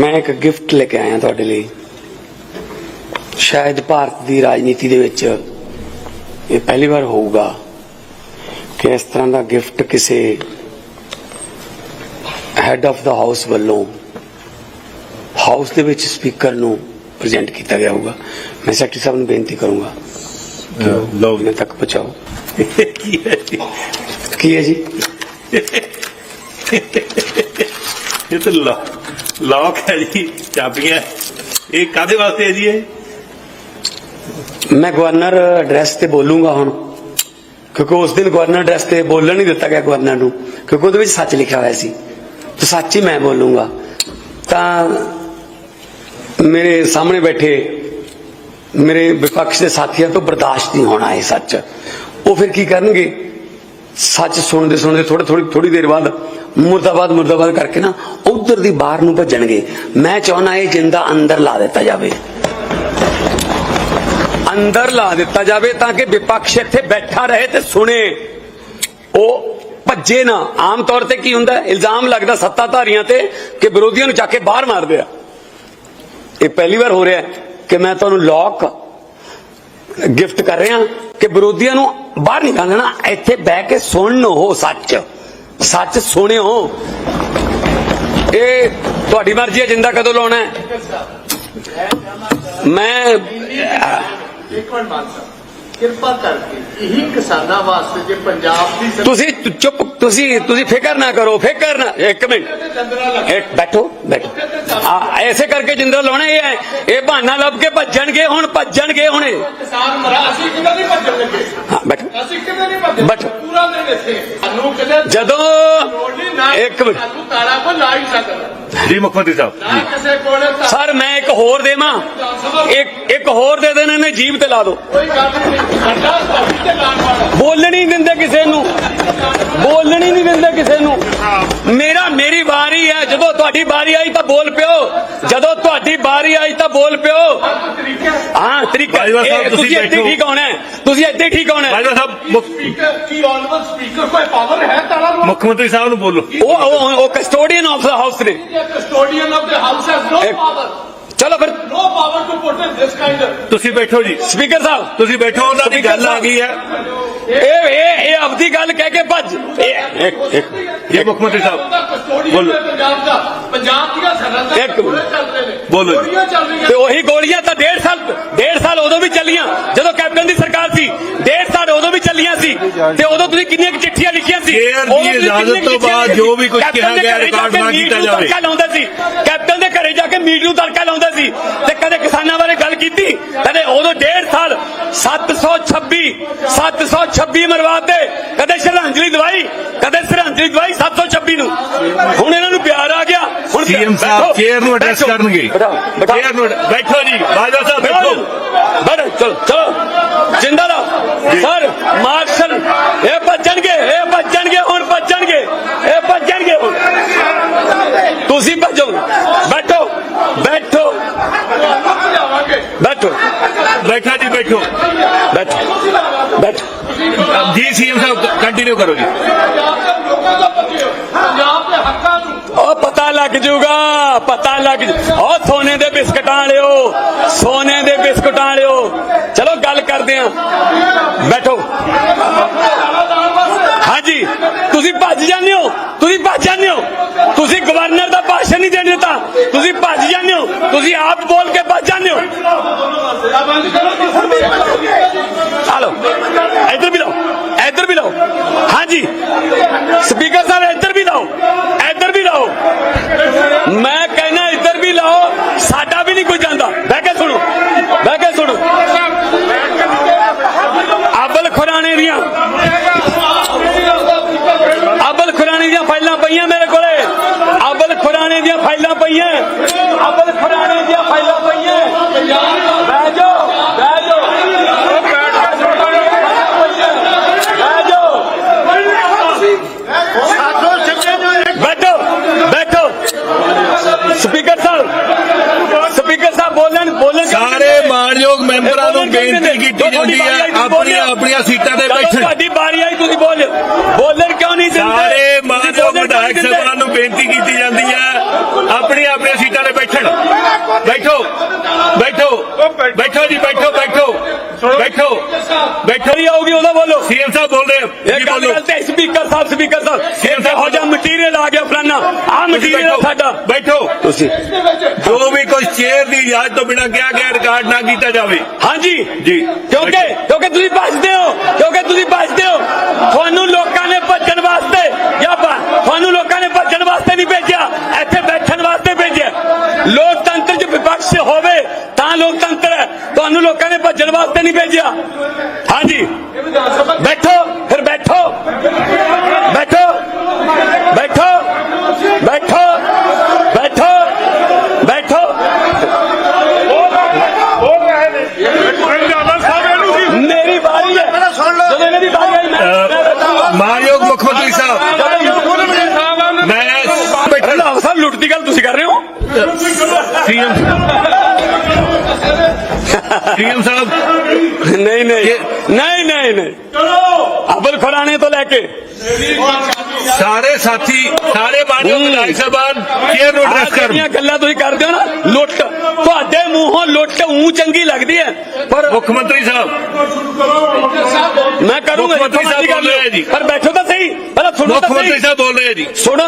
ਮੈਂ ਇੱਕ ਗਿਫਟ ਲੈ ਕੇ ਆਇਆ ਤੁਹਾਡੇ ਲਈ। ਸ਼ਾਇਦ ਭਾਰਤ ਦੀ ਰਾਜਨੀਤੀ ਦੇ ਵਿੱਚ ਇਹ ਪਹਿਲੀ ਵਾਰ ਹੋਊਗਾ ਕਿ ਇਸ ਤਰ੍ਹਾਂ ਦਾ ਗਿਫਟ ਕਿਸੇ ਹੈੱਡ ਆਫ ਦਾ ਹਾਊਸ ਵੱਲੋਂ ਹਾਊਸ ਦੇ ਵਿੱਚ ਸਪੀਕਰ ਨੂੰ ਪ੍ਰੈਜ਼ੈਂਟ ਕੀਤਾ ਗਿਆ ਹੋਊਗਾ। ਮੈਂ ਸੈਕਟਰੀ ਸਾਹਿਬ ਨੂੰ ਬੇਨਤੀ ਕਰੂੰਗਾ ਲਓ ਇਹਨਾਂ ਤੱਕ ਪਹੁੰਚਾਓ। ਕੀ ਹੈ ਜੀ? ਕੀ ਹੈ ਜੀ? ਇਹ ਤਾਂ ਲੌਕ ਹੈ ਜੀ, ਚਾਬੀਆਂ। ਇਹ ਕਾਦੇ ਵਾਸਤੇ ਹੈ ਜੀ ਇਹ? ਮੈਂ ਗਵਰਨਰ ਐਡਰੈਸ ਤੇ ਬੋਲੂੰਗਾ ਹੁਣ। ਕਿਉਂਕਿ ਉਸ ਦਿਨ ਗਵਰਨਰ ਐਡਰੈਸ ਤੇ ਬੋਲਣ ਨਹੀਂ ਦਿੱਤਾ ਗਿਆ ਗਵਰਨਰ ਨੂੰ। ਕਿਉਂਕਿ ਉਹਦੇ ਵਿੱਚ ਸੱਚ ਲਿਖਿਆ ਹੋਇਆ ਸੀ। ਤੇ ਸੱਚ ਹੀ ਮੈਂ ਬੋਲੂਗਾ। ਤਾਂ ਮੇਰੇ ਸਾਹਮਣੇ ਬੈਠੇ ਮੇਰੇ ਵਿਪਕਸ਼ ਦੇ ਸਾਥੀਆਂ ਤੋਂ ਬਰਦਾਸ਼ਤ ਨਹੀਂ ਹੋਣਾ ਇਹ ਸੱਚ। ਉਹ ਫਿਰ ਕੀ ਕਰਨਗੇ? ਸੱਚ ਸੁਣਦੇ ਸੁਣਦੇ ਥੋੜੀ ਥੋੜੀ ਥੋੜੀ ਦੇਰ ਬਾਅਦ ਮੁਰਦਾਬਾਦ ਮੁਰਦਾਬਾਦ ਕਰਕੇ ਨਾ ਉਧਰ ਦੀ ਬਾਹਰ ਨੂੰ ਭੱਜਣਗੇ। ਮੈਂ ਚਾਹਣਾ ਇਹ ਜਿੰਦਾ ਅੰਦਰ ਲਾ ਦਿੱਤਾ ਜਾਵੇ। ਅੰਦਰ ਲਾ ਦਿੱਤਾ ਜਾਵੇ ਤਾਂ ਕਿ ਵਿਪਕਸ਼ ਇੱਥੇ ਬੈਠਾ ਰਹੇ ਤੇ ਸੁਣੇ। ਉਹ ਭੱਜੇ ਨਾ। ਆਮ ਤੌਰ ਤੇ ਕੀ ਹੁੰਦਾ? ਇਲਜ਼ਾਮ ਲੱਗਦਾ ਸੱਤਾਧਾਰੀਆਂ ਤੇ ਕਿ ਵਿਰੋਧੀਆਂ ਨੂੰ ਚੱਕ ਕੇ ਬਾਹਰ ਮਾਰਦੇ ਆ। ਇਹ ਪਹਿਲੀ ਵਾਰ ਹੋ ਰਿਹਾ ਕਿ ਮੈਂ ਤੁਹਾਨੂੰ ਲੋਕ ਗਿਫਟ ਕਰ ਰਿਹਾ ਕਿ ਵਿਰੋਧੀਆਂ ਨੂੰ ਬਾਹਰ ਨਹੀਂ ਕੱਢਣਾ ਇੱਥੇ ਬਹਿ ਕੇ ਸੁਣਨ ਉਹ ਸੱਚ। ਸੱਚ ਸੁਣਿਓ। ਇਹ ਤੁਹਾਡੀ ਮਰਜ਼ੀ ਹੈ ਜਿੰਦਾ ਕਦੋਂ ਲਾਉਣਾ ਹੈ। ਮੈਂ ਇੱਕ ਮਿੰਟ ਮਾਨ ਸਾਹਿਬ ਕਿਰਪਾ ਕਰਕੇ ਇਹੀ ਕਿਸਾਨਾਂ ਵਾਸਤੇ ਜੇ ਪੰਜਾਬ ਦੀ ਤੁਸੀਂ ਚੁੱਪ ਤੁਸੀਂ ਤੁਸੀਂ ਫਿਕਰ ਨਾ ਕਰੋ ਫਿਕਰ ਨਾ ਇੱਕ ਮਿੰਟ। ਇੱਕ ਬੈਠੋ ਬੈਠੋ। ਆ ਐਸੇ ਕਰਕੇ ਜਿੰਦਾ ਲਾਉਣਾ ਇਹ ਹੈ। ਇਹ ਬਹਾਨਾ ਲੱਭ ਕੇ ਭੱਜਣਗੇ ਹੁਣ ਭੱਜਣਗੇ ਹੁਣੇ। ਕਿਸਾਨ ਮਰਾ ਅਸੀਂ ਕਿਤੇ ਨਹੀਂ ਭੱਜਣ ਲੱਗੇ? ਹਾਂ ਬੈਠੋ। ਅਸੀਂ ਕਿਤੇ ਨਹੀਂ ਭੱਜਣ ਬੈਠੋ। ਪੂਰਾ ਦਿਨ ਇੱਥੇ। ਸਾਨੂੰ ਕਿਤੇ ਜਦੋਂ ਨਾ ਇੱਕ ਮਿੰਟ। ਸਾਨੂੰ ਤਾਰਾ ਕੋ ਲਾ ਹੀ ਸਕਦਾ ਜੀ ਮੁੱਖ ਮੰਤਰੀ ਸਾਹਿਬ ਨਾ ਕਿਸੇ ਕੋਲੇ ਤਾਂ ਸਰ ਮੈਂ ਇੱਕ ਹੋਰ ਦੇਵਾਂ। ਇੱਕ ਇੱਕ ਹੋਰ ਦੇ ਦੇਣ ਇਹਨੇ ਜੀਬ ਤੇ ਲਾ ਦਿਓ ਕੋਈ ਗੱਲ ਨਹੀਂ। ਸਾਡਾ ਤੁਹਾਡੀ ਤੇ ਲਾਣ ਵਾਲਾ। ਬੋਲਣ ਦਿੰਦੇ ਕਿਸੇ ਨੂੰ। ਬੋਲਣ ਹੀ ਨਹੀਂ ਦਿੰਦੇ ਕਿਸੇ ਨੂੰ। ਮੇਰਾ ਮੇਰੀ ਵਾਰੀ ਹੈ। ਜਦੋਂ ਤੁਹਾਡੀ ਵਾਰੀ ਆਈ ਤਾਂ ਬੋਲ ਪਿਓ। ਜਦੋਂ ਤੁਹਾਡੀ ਵਾਰੀ ਆਈ ਤਾਂ ਬੋਲ ਪਿਓ। ਤਰੀਕੇ ਹਾਂ ਤਰੀਕਾ ਤੁਸੀਂ ਇੱਥੇ। ਠੀਕ ਹੋਣਾ ਹੈ। ਤੁਸੀਂ ਇੱਥੇ ਠੀਕ ਹੋਣਾ ਹੈ। ਬਾਜਵਾ ਸਾਹਿਬ ਕੀ ਆਨਰੇਬਲ ਸਪੀਕਰ ਕੋਈ ਪਾਵਰ ਹੈ ਤਾਲਾ ਮੁੱਖ ਮੰਤਰੀ ਸਾਹਿਬ ਨੂੰ ਬੋਲੋ। ਉਹ ਉਹ ਉਹ ਕਸਟੋਡੀਅਨ ਆਫ ਦਾ ਹਾਊਸ ਨੇ। Custodian of the house has no power ਚਲੋ ਫਿਰ। No power to put in this kind ਤੁਸੀਂ ਬੈਠੋ ਜੀ। ਸਪੀਕਰ ਸਾਹਿਬ। ਤੁਸੀਂ ਬੈਠੋ ਉਹਨਾਂ ਦੀ ਗੱਲ ਆ ਗਈ ਹੈ। ਇਹ ਇਹ ਆਪਦੀ ਗੱਲ ਕਹਿ ਕੇ ਭੱਜ। ਇਹ ਇੱਕ ਇੱਕ ਜੀ ਮੁੱਖ ਮੰਤਰੀ ਸਾਹਿਬ ਬੋਲੋ। ਪੰਜਾਬ ਦਾ ਪੰਜਾਬ ਦੀਆਂ ਸਰਹੱਦਾਂ ਇੱਕ ਬੋਲੋ ਤੇ ਉਹੀ ਗੋਲੀਆਂ ਤਾਂ ਡੇਢ ਸਾਲ ਡੇਢ ਸਾਲ ਉਦੋਂ ਵੀ ਚੱਲੀਆਂ ਜਦੋਂ ਕੈਪਟਨ ਦੀ ਸਰਕਾਰ ਸੀ। ਚੱਲੀਆਂ ਸੀ? ਤੇ ਉਦੋਂ ਤੁਸੀਂ ਕਿੰਨੀਆਂ ਕੁ ਚਿੱਠੀਆਂ ਲਿਖੀਆਂ ਸੀ? ਦੀ ਉਦੋਂ ਇਜਾਜ਼ਤ ਤੋਂ ਬਾਅਦ ਲਿਖੀਆਂ ਜੋ ਵੀ ਕੁਝ ਕੈਪਟਨ ਕਿਹਾ ਦੇ ਗਿਆ ਘਰੇ ਜਾ ਰਿਕਾਰਡ ਕੇ ਨਾ ਮੀਟ ਕੀਤਾ ਨੂੰ ਜਾਵੇ। ਤੜਕਾ ਲਾਉਂਦੇ ਸੀ। ਕੈਪਟਨ ਦੇ ਘਰੇ ਜਾ ਕੇ ਮੀਟ ਨੂੰ ਤੜਕਾ ਲਾਉਂਦੇ ਸੀ। ਤੇ ਕਦੇ ਕਿਸਾਨਾਂ ਬਾਰੇ ਗੱਲ ਕੀਤੀ? ਕਦੇ ਉਦੋਂ ਡੇਢ ਸਾਲ 726 726 ਮਰਵਾਤੇ। ਕਦੇ ਸ਼ਰਧਾਂਜਲੀ ਦਵਾਈ ਕਦੇ ਸ਼ਰਧਾਂਜਲੀ ਦਵਾਈ 726 ਨੂੰ। ਹੁਣ ਇਹਨਾਂ ਨੂੰ ਪਿਆਰ ਆ ਗਿਆ। ਹੁਣ ਸੀਐਮ ਬੈਠੋ, ਸਾਹਿਬ ਚੇਅਰ ਨੂੰ ਐਡਰੈਸ ਕਰਨਗੇ। ਚੇਅਰ ਨੂੰ ਬੈਠੋ ਜੀ ਬਾਜਵਾ ਸਾਹਿਬ ਬੈਠੋ। ਬੈਠੋ। ਚਲੋ ਚਲੋ। ਜਿੰਦਾ ਲਾ ਸਰ ਮਾਰਸ਼ਲ ਇਹ ਭੱਜਣਗੇ ਇਹ ਭੱਜਣਗੇ ਹੁਣ ਭੱਜਣਗੇ ਇਹ ਭੱਜਣਗੇ ਹੁਣ ਤੁਸੀਂ ਭੱਜੋ ਬੈਠੋ ਬੈਠੋ ਲਿਆਵਾਂਗੇ ਬੈਠੋ ਬੈਠਾ ਜੀ ਬੈਠੋ ਬੈਠੋ ਬੈਠੋ ਜੀ ਸੀਐਮ ਸਾਹਿਬ ਕੰਟੀਨਿਊ ਕਰੋ ਜੀ ਪੰਜਾਬ ਦੇ ਲੋਕਾਂ ਦਾ ਬਚਿਓ ਪੰਜਾਬ ਦੇ ਹੱਕਾਂ ਨੂੰ ਉਹ ਪਤਾ ਲੱਗ ਜੂਗਾ, ਪਤਾ ਲੱਗ ਜੂ। ਉਹ ਸੋਨੇ ਦੇ ਬਿਸਕਟਾਂ ਵਾਲਿਓ, ਸੋਨੇ ਦੇ ਬਿਸਕਟਾਂ ਵਾਲਿਓ। ਚਲੋ ਗੱਲ ਕਰਦੇ ਆਂ। ਬੈਠੋ। ਹਾਂਜੀ, ਤੁਸੀਂ ਭੱਜ ਜਾਂਦੇ ਹੋ, ਤੁਸੀਂ ਭੱਜ ਜਾਂਦੇ ਹੋ। ਤੁਸੀਂ ਗਵਰਨਰ ਦਾ ਭਾਸ਼ਣ ਨਹੀਂ ਦੇਣ ਦਿੱਤਾ। ਤੁਸੀਂ ਭੱਜ ਜਾਂਦੇ ਹੋ, ਤੁਸੀਂ ਆਪ ਬੋਲ ਕੇ ਭੱਜ ਜਾਂਦੇ ਹੋ। ਹਲੋ, ਇੱਧਰ ਵੀ ਲਓ, ਇੱਧਰ ਵੀ ਲਓ। ਹਾਂਜੀ, ਸਪੀਕਰ ਸਾਹਿਬ, ਇੱਧਰ ਵੀ ਲਓ। ਆਪਣੀਆਂ ਆਪਣੀਆਂ ਸੀਟਾਂ ਤੇ ਬੈਠਣ। ਤੁਹਾਡੀ ਵਾਰੀ ਆਈ ਤੁਸੀਂ ਬੋਲ। ਬੋਲਣ ਕਿਉਂ ਨਹੀਂ ਦਿੰਦੇ? ਸਾਰੇ ਮਾਨਯੋਗ ਵਿਧਾਇਕ ਸਭਾ ਨੂੰ ਬੇਨਤੀ ਕੀਤੀ ਜਾਂਦੀ ਹੈ। ਆਪਣੀਆਂ ਆਪਣੀਆਂ ਸੀਟਾਂ ਤੇ ਬੈਠਣ। ਬੈਠੋ। ਬੈਠੋ। ਬੈਠੋ ਜੀ ਬੈਠੋ ਬੈਠੋ। ਬੈਠੋ। ਬੈਠੋ। ਹੀ ਆਉਗੀ ਉਹਦਾ ਬੋਲੋ। ਸੀਐਮ ਸਾਹਿਬ ਬੋਲਦੇ ਰਹੇ ਹੋ ਇਹ ਗੱਲ speaker sahib speaker sahib. CM sahib ਹੋ ਜਾ ਮਟੀਰੀਅਲ ਆ ਫਲਾਨਾ ਆ ਮਟੀਰੀਅਲ ਸਾਡਾ। ਬੈਠੋ। ਤੁਸੀਂ ਜੋ ਵੀ ਕੋਈ ਚੇਅਰ ਦੀ ਇਜਾਜ਼ਤ ਤੋਂ ਬਿਨਾਂ ਕਿਹਾ ਗਿਆ ਰਿਕਾਰਡ ਨਾ ਕੀਤਾ ਜਾਵੇ। ਹਾਂਜੀ। ਜੀ। ਕਿਉਂਕਿ ਕਿਉਂਕਿ ਤੁਸੀਂ ਭੱਜਦੇ ਹੋ। ਕਿਉਂਕਿ ਤੁਸੀਂ ਭੱਜਦੇ ਹੋ। ਤੁਹਾਨੂੰ ਲੋਕਾਂ ਨੇ ਭੱਜਣ ਵਾਸਤੇ ਜਾਂ ਭਾ- ਤੁਹਾਨੂੰ ਲੋਕਾਂ ਨੇ ਭੱਜਣ ਵਾਸਤੇ ਨਹੀਂ ਭੇਜਿਆ। ਇੱਥੇ ਬੈਠਣ ਵਾਸਤੇ ਭੇਜਿਆ। ਲੋਕਤੰਤਰ 'ਚ ਵਿਪਕਸ਼ ਹੋਵੇ ਤਾਂ ਲੋਕਤੰਤਰ ਹੈ। ਤੁਹਾਨੂੰ ਲੋਕਾਂ ਨੇ ਭੱਜਣ ਵਾਸਤੇ ਨਹੀਂ ਭੇਜਿਆ। ਹਾਂਜੀ। ਬੈਠੋ। ਫਿਰ ਬੈਠੋ ਬੈਠੋ ਬੈਠੋ ਬੈਠੋ ਬੈਠੋ ਮੇਰੀ ਵਾਰੀ ਹੈ ਜਦੋਂ ਇਹਨਾਂ ਦੀ ਵਾਰੀ ਆਈ ਮੈਂ- ਮੈਂ ਬੈਠੂੰਗਾ। ਮਾਨਯੋਗ ਮੁੱਖ ਮੰਤਰੀ ਸਾਹਿਬ ਮੈਂ ਬੈਠਾ ਰੰਧਾਵਾ ਸਾਹਿਬ ਲੁੱਟ ਦੀ ਗੱਲ ਤੁਸੀਂ ਕਰ ਰਹੇ ਹੋ ਸੀਐਮ ਸੀਐਮ ਸਾਹਿਬ ਨਹੀਂ ਨਹੀਂ ਨਹੀਂ ਨਹੀਂ ਨਹੀਂ ਅਬਲ ਖੁਰਾਣੇ ਤੋਂ ਲੈ ਕੇ ਸਾਰੇ ਸਾਥੀ ਸਾਰੇ ਮਾਨਯੋਗ ਵਿਧਾਇਕ ਸਾਹਿਬਾਨ ਆਹ ਐਡਰੈਸ ਕਰਨ? ਜਿਹੜੀਆਂ ਗੱਲਾਂ ਤੁਸੀਂ ਕਰਦੇ ਹੋ ਨਾ ਲੁੱਟ। ਤੁਹਾਡੇ ਮੂੰਹੋਂ ਲੁੱਟ ਉਂ ਚੰਗੀ ਲੱਗਦੀ ਹੈ। ਪਰ ਮੁੱਖ ਮੰਤਰੀ ਸਾਹਿਬ। ਮੈਂ ਕਰੂੰਗਾ ਮੁੱਖ ਮੰਤਰੀ ਸਾਹਿਬ ਬੋਲ ਰਹੇ ਜੀ। ਪਰ ਬੈਠੋ ਤਾਂ ਸਹੀ ਪਹਿਲਾਂ ਸੁਣੋ ਮੁੱਖ ਤਾਂ ਮੰਤਰੀ ਸਹੀ। ਸਾਹਿਬ ਬੋਲ ਰਹੇ ਆ ਜੀ। ਸੁਣ।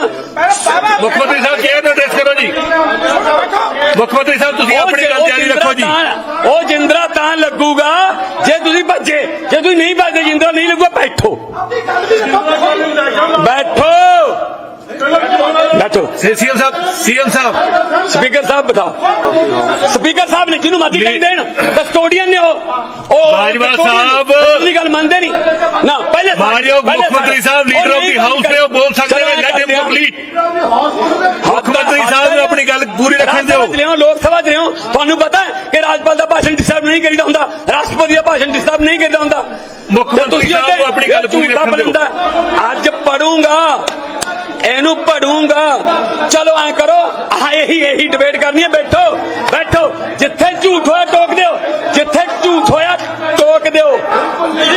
ਮੁੱਖ ਮੰਤਰੀ ਸਾਹਿਬ ਚੇਅਰ ਨੂੰ ਐਡਰੈਸ ਕਰੋ ਜੀ? ਮੁੱਖ ਮੰਤਰੀ ਸਾਹਿਬ ਤੁਸੀਂ ਆਪਣੀ ਗੱਲ ਜਾਰੀ ਰੱਖੋ ਜੀ। ਉਹ ਜਿੰਦਰਾ ਤਾਂ ਲੱਗੂਗਾ ਜੇ ਤੁਸੀਂ ਭੱਜੇ ਜੇ ਤੁਸੀਂ ਨਹੀਂ ਭੱਜਦੇ ਜਿੰਦਰਾ ਨਹੀਂ ਲੱਗੂਗਾ ਬੈਠੋ। ਬੈਠੋ। ਬੈਠੋ CM sahib CM sahib. Speaker sahib ਬਤਾਓ ਸਪੀਕਰ ਸਾਹਿਬ ਨੇ ਜਿਹਨੂੰ ਮਰਜ਼ੀ ਕਹੀ ਦੇਣ? ਕਸਟੋਡੀਅਨ ਨੇ ਉਹ। ਉਹ ਬਾਜਵਾ ਸਾਹਿਬ। ਦੀ ਗੱਲ ਮੰਨਦੇ ਨਹੀਂ। ਨਾ ਪਹਿਲੇ ਪਹਿਲੇ ਮੁੱਖ ਮੰਤਰੀ sahib. Leader of the house ਨੇ ਉਹ ਬੋਲ ਸਕਦੇ ਨੇ ਹਿਮ ਕੰਪਲੀਟ ਮੁੱਖ ਮੰਤਰੀ ਸਾਹਿਬ ਨੂੰ ਆਪਣੀ ਗੱਲ ਪੂਰੀ ਰੱਖਣ ਦਿਓ। 'ਚ ਲਿਆਓ, ਲੋਕ ਸਭਾ ਚ ਲਿਆਓ। ਤੁਹਾਨੂੰ ਪਤਾ ਹੈ ਕਿ ਰਾਜਪਾਲ ਦਾ ਭਾਸ਼ਣ ਡਿਸਟਰਬ ਨਹੀਂ ਕਰੀਦਾ ਹੁੰਦਾ। ਰਾਸ਼ਟਰਪਤੀ ਦਾ ਭਾਸ਼ਣ ਡਿਸਟਰਬ ਨਹੀਂ ਕਰੀਦਾ ਹੁੰਦਾ। ਮੁੱਖ ਮੰਤਰੀ ਸਾਹਿਬ ਨੂੰ ਆਪਣੀ ਗੱਲ ਪੂਰੀ ਰੱਖਣ ਦਿਓ। ਅੱਜ ਪੜੂੰਗਾ। ਇਹਨੂੰ ਪੜੂੰਗਾ। ਚਲੋ ਐ ਕਰੋ ਆਹ ਇਹੀ ਇਹੀ ਡਿਬੇਟ ਕਰਨੀ ਹੈ ਬੈਠੋ ਬੈਠੋ। ਜਿੱਥੇ ਝੂਠ ਹੋਇਆ ਟੋਕ ਦਿਓ। ਜਿੱਥੇ ਝੂਠ ਹੋਇਆ ਟੋਕ ਦਿਓ।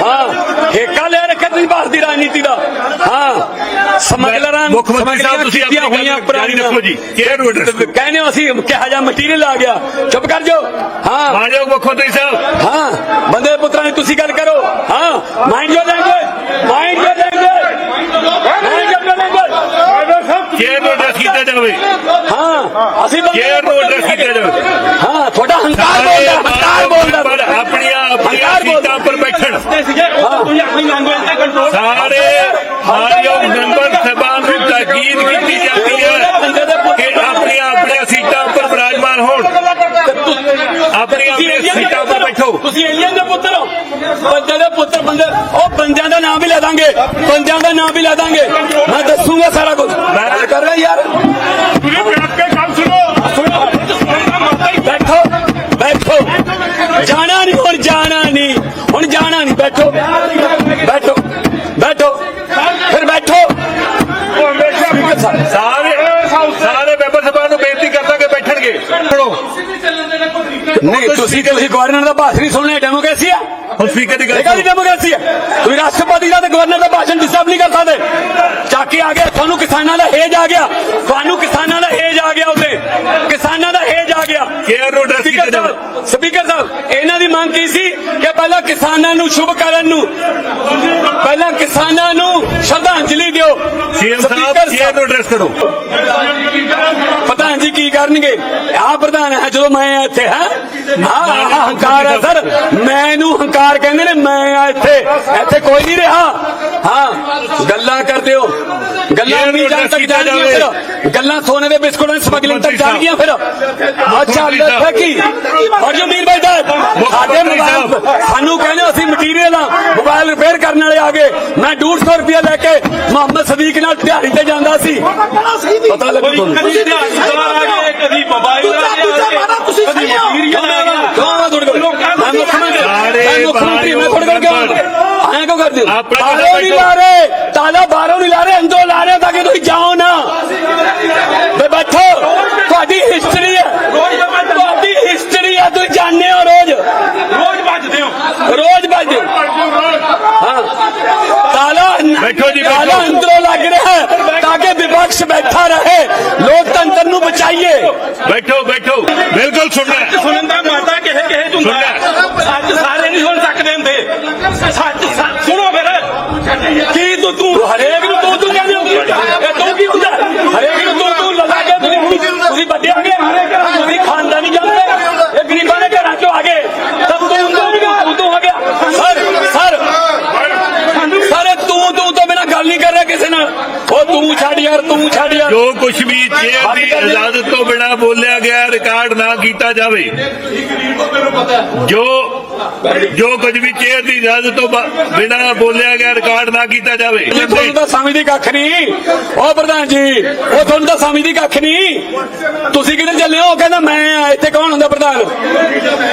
ਹਾਂ ਠੇਕਾ ਲੈ ਰੱਖਿਆ ਤੁਸੀਂ ਭਾਰਤ ਦੀ ਰਾਜਨੀਤੀ ਦਾ। ਹਾਂ ਸਮਗਲਰਾਂ ਮੁੱਖ ਮੰਤਰੀ ਸਾਹਿਬ ਤੁਸੀਂ ਕੀਤੀਆਂ ਆਪਣੀ ਹੋਈਆਂ ਜਾਰੀ ਰੱਖੋ ਜੀ। ਨੂੰ ਕਹਿੰਦੇ ਹੋ ਅਸੀਂ ਕਿਹਾ ਜਾ ਮਟੀਰੀਅਲ ਆ ਗਿਆ। ਚੁੱਪ ਕਰ ਜਾਓ। ਹਾਂ। ਮਾਨਯੋਗ ਮੁੱਖ ਮੰਤਰੀ ਸਾਹਿਬ। ਹਾਂ ਬੰਦੇ ਪੁੱਤਰਾਂ ਦੀ ਤੁਸੀਂ ਗੱਲ ਕਰੋ। ਹਾਂ mind your language mind your language mind your language chair ਨੂੰ ਐਡਰੈਸ ਕੀਤਾ ਜਾਵੇ। ਹਾਂ ਅਸੀਂ ਬੰਦੇ ਚੇਅਰ ਨੂੰ ਐਡਰੈਸ ਕੀਤਾ ਜਾਵੇ। ਹਾਂ ਤੁਹਾਡਾ ਹੰਕਾਰ ਬੋਲਦਾ ਹੰਕਾਰ ਬੋਲਦਾ। ਪਰ ਆਪਣੀਆਂ ਆਪਣੀਆਂ। ਸੀਟਾਂ ਉੱਪਰ ਬੈਠਣ। ਸਾਰੇ ਮਾਨਯੋਗ ਮੈਂਬਰ ਸਾਹਿਬਾਨ ਨੂੰ ਤਾਕੀਦ ਕੀਤੀ ਜਾਂਦੀ ਹੈ ਕਿ ਆਪਣੀਆਂ ਆਪਣੀਆਂ ਸੀਟਾਂ ਉੱਪਰ ਵਿਰਾਜਮਾਨ ਹੋਣ। ਆਪਣੀਆਂ ਆਪਣੀਆਂ ਸੀਟਾਂ ਉੱਪਰ ਬੈਠੋ। ਤੁਸੀਂ ਏਲੀਅਨ ਦੇ ਪੁੱਤਰ ਬੰਦੇ ਦੇ ਪੁੱਤਰ ਬੰਦੇ ਉਹ ਬੰਦਿਆਂ ਦਾ ਨਾਮ ਵੀ ਲੈ ਦਾਂਗੇ। ਬੰਦਿਆਂ ਦਾ ਨਾਮ ਵੀ ਲੈ ਦਾਂਗੇ। ਮੈਂ ਦੱਸੂਗਾ ਸਾਰਾ ਕੁਝ। ਮੈਂ ਕਰ ਰਿਹਾ ਯਾਰ। ਬੈਠੋ ਬੈਠੋ। ਜਾਣਾ ਨਹੀਂ ਹੁਣ ਜਾਣਾ ਨਹੀਂ। ਹੁਣ ਜਾਣਾ ਨਹੀਂ ਬੈਠੋ ਬੈਠੋ। ਨਹੀਂ ਤੁਸੀਂ ਤੇ ਤੁਸੀਂ ਗਵਰਨਰ ਦਾ ਭਾਸ਼ਣ ਨਹੀਂ ਸੁਣਨਾ ਡੈਮੋਕ੍ਰੇਸੀ ਆ। ਹੁਣ ਸਪੀਕਰ ਦੀ ਗੱਲ ਇਹ ਡੈਮੋਕ੍ਰੇਸੀ ਹੈ ਤੁਸੀਂ ਰਾਸ਼ਟਰਪਤੀ ਦਾ ਤੇ ਗਵਰਨਰ ਦਾ ਭਾਸ਼ਣ ਡਿਸਟਰਬ ਨਹੀਂ ਕਰ ਸਕਦੇ। ਚਾਕੀ ਆ ਗਿਆ ਤੁਹਾਨੂੰ ਕਿਸਾਨਾਂ ਦਾ ਹੇਜ ਆ ਗਿਆ। ਤੁਹਾਨੂੰ ਕਿਸਾਨਾਂ ਦਾ ਹੇਜ ਆ ਗਿਆ ਉੱਤੇ ਕਿਸਾਨਾਂ ਦਾ ਹੇਜ ਆ ਗਿਆ। ਚੇਅਰ ਨੂੰ ਐਡਰੈਸ ਕੀਤਾ ਸਪੀਕਰ ਜਾਵੇ ਸਾਹਿਬ ਸਪੀਕਰ ਸਾਹਿਬ ਇਹਨਾਂ ਦੀ ਮੰਗ ਕੀ ਸੀ? ਕਿ ਪਹਿਲਾਂ ਕਿਸਾਨਾਂ ਨੂੰ ਸ਼ੁਭ ਕਰਨ ਨੂੰ ਪਹਿਲਾਂ ਕਿਸਾਨਾਂ ਨੂੰ ਸ਼ਰਧਾਂਜਲੀ ਦਿਓ। ਸੀਐਮ ਸਾਹਿਬ ਚੇਅਰ ਨੂੰ ਐਡਰੈਸ ਕਰੋ। ਪ੍ਰਧਾਨ ਜੀ ਕੀ ਕਰਨਗੇ? ਆ ਪ੍ਰਧਾਨ ਹੈ ਜਦੋਂ ਮੈਂ ਇੱਥੇ ਹਾਂ? ਆ ਹੰਕਾਰ ਹੈ ਸਰ। ਮੈਨੂੰ ਹੰਕਾਰ ਕਹਿੰਦੇ ਨੇ, ਮੈਂ ਆ ਇੱਥੇ ਇੱਥੇ ਕੋਈ ਨਹੀਂ ਰਿਹਾ। ਹਾਂ, ਗੱਲਾਂ ਕਰਦੇ ਹੋ। ਗੱਲਾਂ ਵੀ ਜਾਣ ਤੱਕ ਜਾਣਗੀਆਂ ਫਿਰ। ਗੱਲਾਂ ਸੋਨੇ ਦੇ ਬਿਸਕੁਟਾਂ ਦੀ ਸਮਗਲਿੰਗ ਤੱਕ ਜਾਣਗੀਆਂ ਫਿਰ। ਅੱਛਾ ਮੰਤਰੀ ਸਾਹਿਬ। ਲੱਗਾ ਕੀ? ਔਰ ਜੋ ਮੀਰ ਭਾਈ ਦਾ ਸਾਡੇ ਮੋਬਾਈਲ। ਸਾਨੂੰ ਕਹਿੰਦੇ ਅਸੀਂ ਮਟੀਰੀਅਲ ਆ। ਮੋਬਾਈਲ ਰਿਪੇਅਰ ਕਰਨ ਵਾਲੇ ਆ ਗਏ। ਮੈਂ 150 ਰੁਪਇਆ ਲੈ ਕੇ ਮੁਹੰਮਦ ਸਦੀਕ ਨਾਲ ਦਿਹਾੜੀ ਤੇ ਜਾਂਦਾ ਸੀ। ਪਤਾ ਲੱਗੂ ਤੁਹਾਨੂੰ। ਕਦੀ ਦਿਹਾੜੀਦਾਰ ਆ ਗਏ ਕਦੀ ਮੋਬਾਈਲ ਆ ਗਿਆ ਕਦੀ ਮਟੀਰੀਅਲ ਆ ਗਿਆ ਕੌਣ ਆ ਤੁਹਾਡੇ ਕੋਲ ਮੈਂ ਮੁੱਖ ਮੰਤਰੀ ਸਾਰੇ ਮੈਂ ਮੁੱਖ ਮੰਤਰੀ ਮੈਂ ਤੁਹਾਡੇ ਕੋਲ ਆਪਣੇ ਬਾਹਰੋਂ ਨਹੀਂ ਲਾ ਰਹੇ ਤਾਲਾ ਬਾਹਰੋਂ ਨਹੀਂ ਲਾ ਰਹੇ ਅੰਦਰੋਂ ਲਾ ਰਹੇ ਤਾਂ ਕਿ ਤੁਸੀਂ ਜਾਓ ਨਾ। ਵੇ ਬੈਠੋ ਤੁਹਾਡੀ ਹਿਸਟਰੀ ਹੈ। ਤੁਹਾਡੀ ਹਿਸਟਰੀ ਹੈ ਤੁਸੀਂ ਜਾਣਦੇ ਹੋ ਰੋਜ਼। ਰੋਜ਼ ਵੱਜਦੇ ਹੋ। ਰੋਜ਼ ਵੱਜਦੇ ਹਾਂ। ਤਾਲਾ ਬੈਠੋ ਜੀ, ਬੈਠੋ। ਤਾਲਾ ਅੰਦਰੋਂ ਲੱਗ ਰਿਹਾ ਹੈ ਤਾਂ ਕਿ ਵਿਪਕਸ਼ ਬੈਠਾ ਰਹੇ। ਲੋਕਤੰਤਰ ਨੂੰ ਬਚਾਈਏ। ਬੈਠੋ ਬੈਠੋ। ਬਿਲਕੁਲ ਸੁਣਨਾ। ਸੁਣਨ ਦਾ ਮਾਤਾ ਕਿਸੇ ਕਿਸੇ ਹੁੰਦਾ ਹੈ। ਸੱਚ ਸਾਰੇ ਨਹੀਂ ਸੁਣ ਸਕਦੇ ਹੁੰਦੇ। ਤੂੰ ਹਰੇਕ ਨੂੰ ਤੂੰ ਤੂੰ ਕਹਿੰਦੇ ਹੋ। ਇਹ ਤੂੰ ਕੀ ਹੁੰਦਾ? ਹਰੇਕ ਨੂੰ ਤੂੰ ਤੂੰ ਲਗਾ ਕੇ ਤੁਸੀਂ ਤੁਸੀਂ ਵੱਡੇ ਆ ਗਏ। ਤੁਸੀਂ ਖਾਨਦਾਨੀ ਜਾਂਦੇ ਇਹ ਗਰੀਬਾਂ ਦੇ ਘਰਾਂ ਚੋਂ ਆ ਗਏ। ਤਬ ਤੂੰ ਤੂੰ ਤੂੰ ਤੂੰ ਆ ਗਿਆ। ਸਰ ਸਰ ਸਾਰੇ ਤੂੰ ਤੂੰ ਤੋਂ ਬਿਨਾ ਗੱਲ ਨਹੀਂ ਕਰ ਰਿਹਾ ਕਿਸੇ ਨਾਲ। ਉਹ ਤੂੰ ਛੱਡ ਯਾਰ ਤੂੰ ਛੱਡ ਯਾਰ। ਜੋ ਕੁਝ ਵੀ ਚੇਅਰ ਦੀ ਇਜਾਜ਼ਤ ਤੋਂ ਬਿਨਾ ਬੋਲਿਆ ਗਿਆ ਰਿਕਾਰਡ ਨਾ ਕੀਤਾ ਜਾਵੇ। ਜੋ ਜੋ ਕੁਝ ਵੀ ਚੇਅਰ ਦੀ ਇਜਾਜ਼ਤ ਤੋਂ ਬਿਨਾ ਬੋਲਿਆ ਗਿਆ ਰਿਕਾਰਡ ਨਾ ਕੀਤਾ ਜਾਵੇ। ਤੁਹਾਨੂੰ ਤਾਂ ਸਮਝਦੀ ਕੱਖ ਨਹੀਂ। ਉਹ ਪ੍ਰਧਾਨ ਜੀ ਉਹ ਤੁਹਾਨੂੰ ਤਾਂ ਸਮਝਦੀ ਕੱਖ ਨਹੀਂ। ਤੁਸੀਂ ਕਿੱਧਰ ਚੱਲੇ ਹੋ? ਕਹਿੰਦਾ ਮੈਂ ਆ ਇੱਥੇ ਕੌਣ ਹੁੰਦਾ ਪ੍ਰਧਾਨ?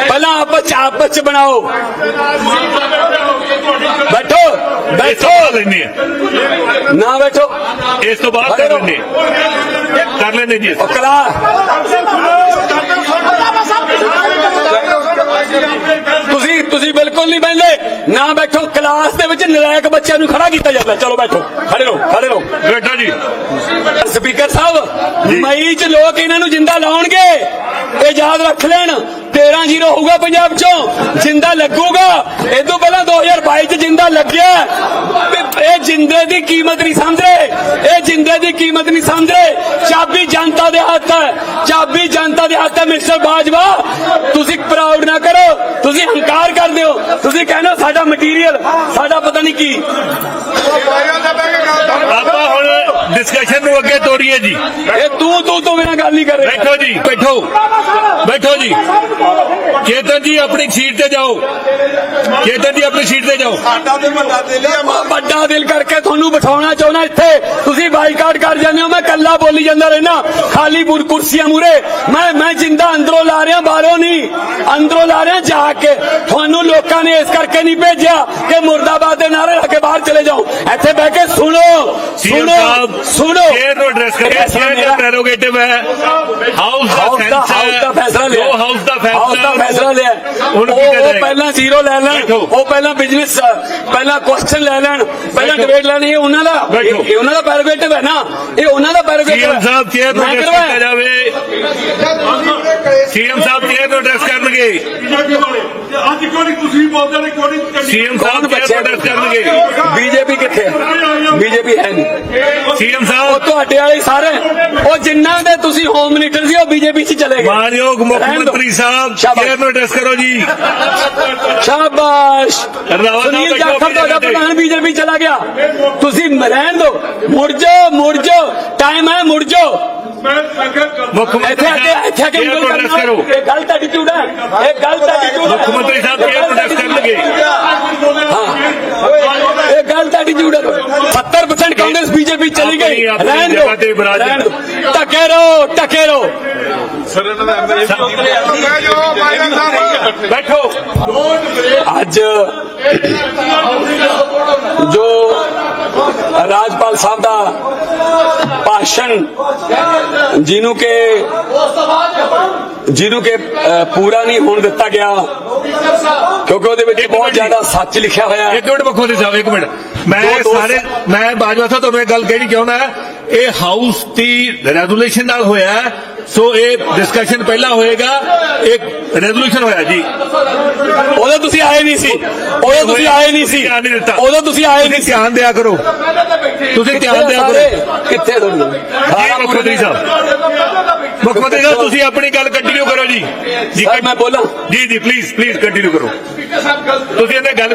ਪਹਿਲਾਂ ਆਪਸ ਚ ਆਪਸ ਚ ਬਣਾਓ। ਬੈਠੋ ਬੈਠੋ। ਲੈਣੇ ਆ। ਨਾ ਬੈਠੋ। ਇਸ ਤੋਂ ਬਾਅਦ ਕਰ ਲੈਣੇ। ਕਰ ਲੈਣੇ ਜੀ ਕਲਾ ਤੁਸੀਂ ਬਿਲਕੁਲ ਨਹੀਂ ਬੈਠਦੇ ਨਾ ਬੈਠੋ ਕਲਾਸ ਦੇ ਵਿੱਚ ਨਲਾਇਕ ਬੱਚਿਆਂ ਨੂੰ ਖੜਾ ਕੀਤਾ ਜਾਂਦਾ। ਚਲੋ ਬੈਠੋ ਖੜੇ ਰਹੋ ਖੜੇ ਰਹੋ। ਬੈਠੋ ਜੀ। ਸਪੀਕਰ ਸਾਹਿਬ ਮਈ ਚ ਲੋਕ ਇਹਨਾਂ ਨੂੰ ਜਿੰਦਾ ਲਾਉਣਗੇ ਇਹ ਯਾਦ ਰੱਖ ਲੈਣ। 13 ਜ਼ੀਰੋ ਹੋਊਗਾ ਪੰਜਾਬ ਚੋਂ ਜਿੰਦਾ ਲੱਗੂਗਾ। ਇਹ ਤੋਂ ਪਹਿਲਾਂ 2022 ਚ ਜਿੰਦਾ ਲੱਗਿਆ। ਇਹ ਜਿੰਦੇ ਦੀ ਕੀਮਤ ਨਹੀਂ ਸਮਝ ਰਹੇ ਇਹ ਜਿੰਦੇ ਦੀ ਕੀਮਤ ਨਹੀਂ ਸਮਝ ਰਹੇ ਚਾਬੀ ਜਨਤਾ ਦੇ ਹੱਥ ਹੈ। ਚਾਬੀ ਜਨਤਾ ਦੇ ਹੱਥ ਹੈ ਮਿਸਟਰ ਬਾਜਵਾ। ਤੁਸੀਂ ਇਨਕਾਰ ਹੰਕਾਰ ਕਰਦੇ ਹੋ? ਤੁਸੀਂ ਕਹਿੰਦੇ ਹੋ ਸਾਡਾ ਮਟੀਰੀਅਲ ਸਾਡਾ ਪਤਾ ਨਹੀਂ ਕੀ। ਆਪਾਂ ਡਿਸਕਸ਼ਨ ਨੂੰ ਅੱਗੇ ਤੋਰੀਏ ਜੀ। ਇਹ ਤੂੰ ਤੂੰ ਤੋਂ ਬਿਨਾਂ ਗੱਲ ਨਹੀਂ ਕਰ ਬੈਠੋ ਜੀ ਬੈਠੋ। ਬੈਠੋ ਜੀ। ਚੇਤਨ ਜੀ ਆਪਣੀ ਸੀਟ ਤੇ ਜਾਓ। ਚੇਤਨ ਜੀ ਆਪਣੀ ਸੀਟ ਤੇ ਜਾਓ। ਮੈਂ। ਵੱਡਾ ਦਿਲ ਕਰਕੇ ਤੁਹਾਨੂੰ ਬਿਠਾਉਣਾ ਚਾਹੁੰਦਾ ਇੱਥੇ। ਤੁਸੀਂ ਬਾਈਕਾਟ ਕਰ ਜਾਂਦੇ ਹੋ ਮੈਂ ਕੱਲਾ ਬੋਲੀ ਜਾਂਦਾ ਰਹਿਣਾ ਖਾਲੀ ਬੁਰ ਕੁਰਸੀਆਂ ਮੂਰੇ ਮੈਂ ਮੈਂ ਜਿੰਦਾ ਅੰਦਰੋਂ ਲਾ ਰਿਹਾ ਬਾਹਰੋਂ ਨਹੀਂ। ਅੰਦਰੋਂ ਲਾ ਰਿਹਾ ਜਾ ਕੇ। ਤੁਹਾਨੂੰ ਲੋਕਾਂ ਨੇ ਇਸ ਕਰਕੇ ਨਹੀਂ ਭੇਜਿਆ ਕਿ ਮੁਰਦਾਬਾਦ ਦੇ ਨਾਰੇ ਲਾ ਕੇ ਬਾਹਰ ਚਲੇ ਜਾਓ। ਇੱਥੇ ਬਹਿ ਕੇ ਸੁਣੋ। ਸੁਣੋ। ਸੁਣੋ। ਇਹ ਚੇਅਰ ਦਾ ਮੇਰਾ- ਪ੍ਰੈਰੋਗੇਟਿਵ ਹੈ। ਹਾਊਸ ਦਾ ਦਾ ਸੈਂਸ ਹਾਊਸ ਦਾ ਫੈਸਲਾ ਲਿਆ। ਹੁਣ ਉਹ ਉਹ। ਪਹਿਲਾਂ ਜ਼ੀਰੋ ਲੈ ਲੈਣ। ਉਹ ਪਹਿਲਾਂ ਬਿਜ਼ਨਸ ਪਹਿਲਾਂ ਕੁਐਸਚਨ ਲੈ ਲੈਣ। ਪਹਿਲਾਂ। ਡਿਬੇਟ ਲੈਣੀ ਇਹ ਉਹਨਾਂ ਦਾ। ਇਹ ਉਹਨਾਂ ਦਾ ਪੈਰੋਗੇਟਿਵ ਹੈ ਨਾ। ਇਹ ਉਹਨਾਂ ਦਾ ਪੈਰੋਗੇਟਿਵ ਸੀਐਮ ਸਾਹਿਬ ਐਡਰੈਸ ਕਰਵਾਇਆ। ਕੀਤਾ ਜਾਵੇ? ਸੀਐਮ ਸਾਹਿਬ ਨੂੰ ਐਡਰੈਸ ਕਰਨਗੇ? ਅੱਜ ਕਿਉਂ ਨਹੀਂ ਤੁਸੀਂ ਬੋਲਦੇ ਨੇ ਕਿਉਂ ਨਹੀਂ ਸੀਐਮ ਸਾਹਿਬ ਨੂੰ ਐਡਰੈਸ ਕਰਨਗੇ? ਬੀਜੇਪੀ ਕਿੱਥੇ ਬੀਜੇਪੀ ਹੈ ਨਹੀਂ। ਸੀਐਮ ਉਹ ਸਾਹਿਬ ਤੁਹਾਡੇ ਵਾਲੇ ਸਾਰੇ। ਉਹ ਜਿੰਨਾਂ ਦੇ ਤੁਸੀਂ ਹੋਮ ਮਿਨਿਸਟਰ ਸੀ ਉਹ ਬੀਜੇਪੀ 'ਚ ਚਲੇ ਗਏ। ਮਾਨਯੋਗ ਮੁੱਖ। ਮੰਤਰੀ ਸਾਹਿਬ ਸ਼ਾਬਾਸ਼। ਚੇਅਰ ਨੂੰ ਐਡਰੈਸ ਕਰੋ ਜੀ ਸ਼ਾਬਾਸ਼ ਰੰਧਾਵਾ ਸਾਹਿਬ ਸੁਨੀਲ ਬੈਠੋ ਜਾਖੜ ਤੁਹਾਡਾ BJP ਪ੍ਰਧਾਨ ਬੀਜੇਪੀ ਚਲਾ ਗਿਆ ਤੁਸੀਂ ਰਹਿਣ ਦਿਓ ਮੁੜ ਜਾਓ ਮੁੜ ਜਾਓ ਟਾਈਮ ਹੈ ਮੁੜ ਜਾਓ ਮੁੱਖ ਮੰਤਰੀ ਇੱਥੇ ਆ ਕੇ ਇੱਥੇ ਆ ਕੇ ਚੇਅਰ ਨੂੰ ਉਂਗਲ ਐਡਰੈਸ ਕਰਨਾ ਕਰੋ ਇਹ ਗਲਤ ਐਟੀਟਿਊਡ ਹੈ ਇਹ ਗਲਤ ਐਟੀਟਿਊਡ ਹੈ ਮੁੱਖ ਮੰਤਰੀ ਸਾਹਿਬ ਚੇਅਰ ਨੂੰ ਐਡਰੈਸ ਕਰਨਗੇ ਇਹ ਗਲਤ ਐਟੀਟਿਊਡ ਹੈ 70% ਕਾਂਗਰਸ ਬੀਜੇਪੀ ਚਲੀ ਗਈ ਆਪਣੀ- ਆਪਣੀ ਰਹਿਣ ਜਗ੍ਹਾ ਤੇ ਦਿਓ ਵਿਰਾਜमान। ਰਹਿਣ ਦਿਓ ਟਕੇ ਰਹੋ ਟਕੇ ਰਹੋ ਬੈਠੋ ਅੱਜ ਜੋ ਦਾ ਜਿਹਨੂੰ ਕਿ ਪੂਰਾ ਨਹੀਂ ਹੋਣ ਦਿੱਤਾ ਗਿਆ। ਕਿਉਂਕਿ ਉਹਦੇ ਵਿੱਚ ਬਹੁਤ ਜ਼ਿਆਦਾ ਸੱਚ ਲਿਖਿਆ ਹੋਇਆ ਹੈ। ਇੱਕ ਮਿੰਟ ਮੰਤਰੀ ਸਾਹਿਬ ਇੱਕ ਮਿੰਟ। ਮੈਂ ਦੋ- ਦੋ- ਸਾਰੇ ਮੈਂ ਬਾਜਵਾ ਸਾਹਿਬ ਤੁਹਾਨੂੰ ਇਹ ਗੱਲ ਕਹਿਣੀ ਚਾਹੁੰਦਾ ਇਹ ਹਾਊਸ ਦੀ ਰੈਜ਼ੋਲੂਸ਼ਨ ਨਾਲ ਹੋਇਆ। ਸੋ ਇਹ ਡਿਸਕਸ਼ਨ ਪਹਿਲਾਂ ਹੋਏਗਾ। ਇੱਕ ਰੈਜ਼ੋਲੂਸ਼ਨ ਹੋਇਆ ਜੀ। ਉਦੋਂ ਤੁਸੀਂ ਆਏ ਨਹੀਂ ਸੀ। ਉਦੋਂ ਤੁਸੀਂ ਆਏ ਨਹੀਂ ਸੀ। ਧਿਆਨ ਨਹੀਂ ਦਿੱਤਾ। ਉਦੋਂ ਤੁਸੀਂ ਆਏ ਨਹੀਂ ਧਿਆਨ ਦਿਆ ਕਰੋ। ਤੁਸੀਂ ਧਿਆਨ ਦਿਆ ਕਰੋ। ਕਿੱਥੇ ਤੁਹਾਨੂੰ ਜੀ ਮੁੱਖ ਮੰਤਰੀ ਸਾਹਿਬ। ਮੁੱਖ ਮੰਤਰੀ ਸਾਹਿਬ ਤੁਸੀਂ ਆਪਣੀ ਗੱਲ ਕੰਟੀਨਿਊ ਕਰੋ ਜੀ। ਜੀ ਮੈਂ ਬੋਲਾਂ। ਜੀ ਜੀ ਪਲੀਜ਼ ਪਲੀਜ਼ ਕੰਟੀਨਿਊ ਕਰੋ। ਤੁਸੀਂ ਇਹਨੇ ਗੱਲ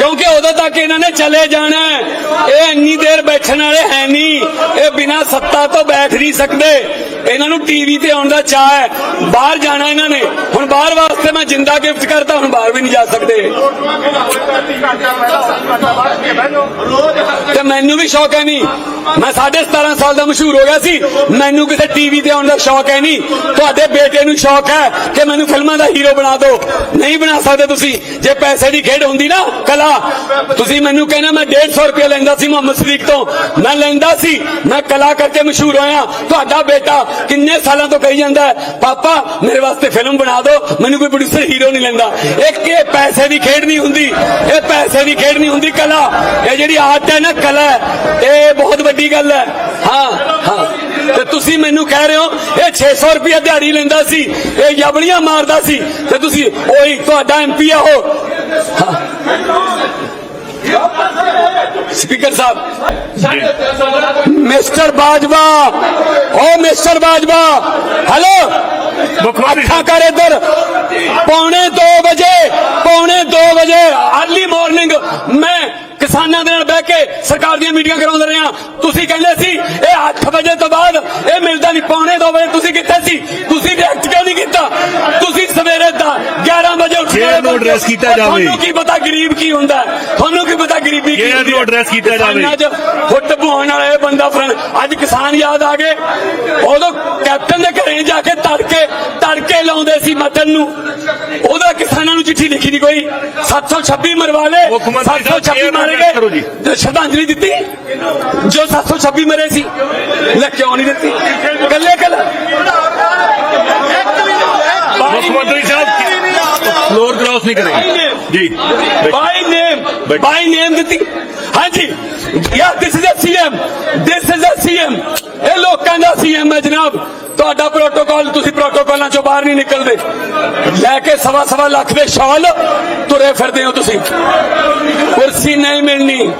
ਕਿਉਂਕਿ ਉਦੋਂ ਤੱਕ ਇਹਨਾਂ ਨੇ ਚਲੇ ਜਾਣਾ ਇਹ ਇੰਨੀ ਦੇਰ ਬੈਠਣ ਵਾਲੇ ਹੈ ਨਹੀਂ। ਇਹ ਬਿਨਾਂ ਸੱਤਾ ਤੋਂ ਬੈਠ ਨਹੀਂ ਸਕਦੇ। ਇਹਨਾਂ ਨੂੰ ਟੀਵੀ ਤੇ ਆਉਣ ਦਾ ਚਾਹ ਹੈ। ਬਾਹਰ ਜਾਣਾ ਇਹਨਾਂ ਨੇ। ਹੁਣ ਬਾਹਰ ਵਾਸਤੇ ਮੈਂ ਜਿੰਦਾ ਗਿਫਟ ਕਰਤਾ, ਹੁਣ ਬਾਹਰ ਵੀ ਨਹੀਂ ਜਾ ਸਕਦੇ। ਤੇ ਮੈਨੂੰ ਵੀ ਸ਼ੌਕ ਹੈ ਨਹੀਂ। ਮੈਂ 17.5 ਸਾਲ ਦਾ ਮਸ਼ਹੂਰ ਹੋ ਗਿਆ ਸੀ। ਮੈਨੂੰ ਕਿਸੇ ਟੀਵੀ ਤੇ ਆਉਣ ਦਾ ਸ਼ੌਕ ਹੈ ਨਹੀਂ। ਤੁਹਾਡੇ ਬੇਟੇ ਨੂੰ ਸ਼ੌਕ ਹੈ ਕਿ ਮੈਨੂੰ ਫਿਲਮਾਂ ਦਾ ਹੀਰੋ ਬਣਾ ਦਿਓ। ਨਹੀਂ ਬਣਾ ਸਕਦੇ ਤੁਸੀਂ। ਜੇ ਪੈਸੇ ਦੀ ਖੇਡ ਹੁੰਦੀ ਨਾ, ਕਲਾ ਤੁਸੀਂ ਮੈਨੂੰ ਕਹਿੰਦੇ ਮੈਂ 150 ਰੁਪਏ ਲੈਂਦਾ ਸੀ ਮੁਹੰਮਦ ਸਦੀਕ ਤੋਂ। ਮੈਂ ਲੈਂਦਾ ਸੀ, ਮੈਂ ਕਲਾ ਕਰਕੇ ਮਸ਼ਹੂਰ ਹੋਇਆ। ਤੁਹਾਡਾ ਬੇਟਾ ਕਿੰਨੇ ਸਾਲਾਂ ਤੋਂ ਕਹੀ ਜਾਂਦਾ ਪਾਪਾ, ਮੇਰੇ ਵਾਸਤੇ ਫਿਲਮ ਬਣਾ ਦਿਓ, ਮੈਨੂੰ ਕੋਈ ਪ੍ਰੋਡਿਊਸਰ ਹੀਰੋ ਨਹੀਂ ਲੈਂਦਾ। ਇੱਕ ਇਹ ਪੈਸੇ ਦੀ ਖੇਡ ਨਹੀਂ ਹੁੰਦੀ, ਇਹ ਪੈਸੇ ਦੀ ਖੇਡ ਨਹੀਂ ਹੁੰਦੀ ਕਲਾ। ਇਹ ਜਿਹੜੀ ਆਰਟ ਹੈ ਨਾ ਕਲਾ, ਇਹ ਬਹੁਤ ਵੱਡੀ ਗੱਲ ਹੈ। ਹਾਂ ਹਾਂ। ਤੇ ਤੁਸੀਂ ਮੈਨੂੰ ਕਹਿ ਰਹੇ ਹੋ, ਇਹ 600 ਰੁਪਏ ਦਿਹਾੜੀ ਲੈਂਦਾ ਸੀ, ਇਹ ਜਬੜੀਆਂ ਮਾਰਦਾ ਸੀ, ਤੇ ਤੁਸੀਂ ਉਹੀ ਤੁਹਾਡਾ ਐਮਪੀ ਆ ਉਹ। ਸਪੀਕਰ ਸਾਹਿਬ ਮਿਸਟਰ ਬਾਜਵਾ ਓ ਮਿਸਟਰ ਬਾਜਵਾ ਹੈਲੋ ਮੁੱਖ ਮੰਤਰੀ ਅੱਖਾਂ ਕਰ ਇੱਧਰ ਪੌਣੇ 2 ਵਜੇ ਪੌਣੇ 2 ਵਜੇ ਅਰਲੀ ਮਾਰਨਿੰਗ ਮੈਂ ਕਿਸਾਨਾਂ ਦੇ ਨਾਲ ਬਹਿ ਕੇ ਸਰਕਾਰ ਦੀਆਂ ਮੀਟਿੰਗਾਂ ਕਰਾਉਂਦੇ ਰਹੇ। ਹਾਂ ਤੁਸੀਂ ਕਹਿੰਦੇ ਸੀ ਇਹ 8 ਵਜੇ ਤੋਂ ਬਾਅਦ ਇਹ ਮਿਲਦਾ ਨਹੀਂ ਪੌਣੇ 2 ਵਜੇ ਤੁਸੀਂ ਕਿੱਥੇ ਸੀ? ਤੁਸੀਂ ਰਿਐਕਟ ਕਿਉਂ ਨਹੀਂ ਕੀਤਾ ਤੁਸੀਂ ਸਵੇਰੇ ਦਾ 11 ਵਜੇ ਨੂੰ address ਕੀਤਾ ਜਾਵੇ। ਤੁਹਾਨੂੰ ਕੀ ਪਤਾ ਗਰੀਬ ਕੀ ਹੁੰਦਾ? ਤੁਹਾਨੂੰ ਕੀ ਪਤਾ ਗਰੀਬੀ ਕੀ ਹੁੰਦੀ ਨੂੰ ਹੈ? address ਕੀਤਾ ਜਾਵੇ। 'ਚ ਫੁੱਟ ਬੁਹਾਉਣ ਵਾਲਾ ਇਹ ਬੰਦਾ ਫਰੈਂਡ ਅੱਜ ਕਿਸਾਨ ਯਾਦ ਆ ਗਏ ਉਦੋਂ ਕੈਪਟਨ ਦੇ ਘਰੇ ਜਾ ਕੇ ਤੜਕੇ ਤੜਕੇ ਲਾਉਂਦੇ ਸੀ ਮਟਨ ਨੂੰ ਉਹਦਾ ਕਿਸਾਨਾਂ ਨੂੰ ਚਿੱਠੀ ਲਿਖੀ ਨਹੀਂ ਕੋਈ 726 ਮਰਵਾ ਲਏ ਮੁੱਖ ਮੰਤਰੀ ਸਾਹਿਬ, 726 chair ਨੂੰ ਮਾਰੇ। ਗਏ ਤੇ ਸ਼ਰਧਾਂਜਲੀ ਦਿੱਤੀ ਜੋ 726 ਮਰੇ ਸੀ ਲੈ ਕਿਉਂ ਨਹੀਂ ਦਿੱਤੀ ਕੱਲੇ ਕੱਲੇ ਮੁੱਖ ਮੰਤਰੀ ਸਾਹਿਬ ਫਲੋਰ ਨਹੀਂ ਕਰੇਗੇ ਜੀ। ਬਾਈ ਨੇਮ ਬੈਠ- ਬਾਈ ਨੇਮ ਦਿੱਤੀ। ਹਾਂਜੀ। Yeah this is a CM this is a CM ਇਹ ਲੋਕਾਂ ਦਾ ਸੀਐਮ ਹੈ ਜਨਾਬ। ਤੁਹਾਡਾ ਪ੍ਰੋਟੋਕਾਲ ਤੁਸੀਂ ਪ੍ਰੋਟੋਕਾਲਾਂ ਚੋਂ ਬਾਹਰ ਨਹੀਂ ਨਿਕਲਦੇ। ਲੈ ਕੇ ਸਵਾ ਸਵਾ ਲੱਖ ਦੇ ਸ਼ਾਲ ਤੁਰੇ ਫਿਰਦੇ ਹੋ ਤੁਸੀਂ। ਕੁਰਸੀ ਨਹੀਂ ਮਿਲਣੀ।